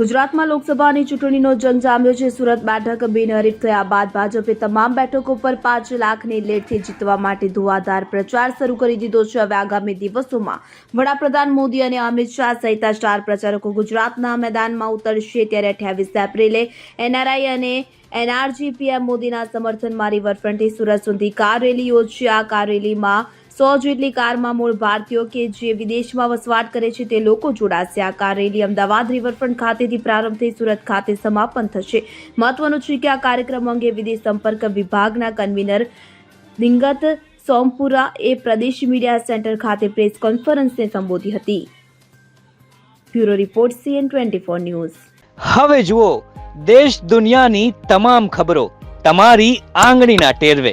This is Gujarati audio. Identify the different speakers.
Speaker 1: ગુજરાતમાં લોકસભાની ચૂંટણીનો જંગ જામ્યો છે. સુરત બેઠક બિનહરીફ થયા બાદ ભાજપે તમામ બેઠકો પર પાંચ લાખની લેટથી જીતવા માટે ધુઆધાર પ્રચાર શરૂ કરી દીધો છે. હવે આગામી દિવસોમાં વડાપ્રધાન મોદી અને અમિત શાહ સહિતના સ્ટાર પ્રચારકો ગુજરાતના મેદાનમાં ઉતરશે ત્યારે અઠ્યાવીસ એપ્રિલે એનઆરઆઈ અને એનઆરજી પીએમ મોદીના સમર્થનમાં રિવરફ્રન્ટથી સુરત સુધી કાર રેલી યોજશે. આ કાર રેલીમાં સો જેટલી કારમાં મૂળ ભારતીયો કે જે વિદેશમાં વસવાટ કરે છે તે લોકો જોડાશે. આ કાર રેલી અમદાવાદ રિવરફ્રન્ટ ખાતેથી પ્રારંભ થઈ સુરત ખાતે સમાપન થશે. મહત્વનું છે કે આ કાર્યક્રમ અંગે વિદેશ સંપર્ક વિભાગના કન્વીનર દિંગત સોમપુરા એ પ્રદેશ મીડિયા સેન્ટર ખાતે પ્રેસ કોન્ફરન્સને સંબોધી હતી. Bureau report CN twenty four news.
Speaker 2: હવે જુઓ, દેશ દુનિયાની તમામ ખબરો તમારી આંગળીના ટેરવે.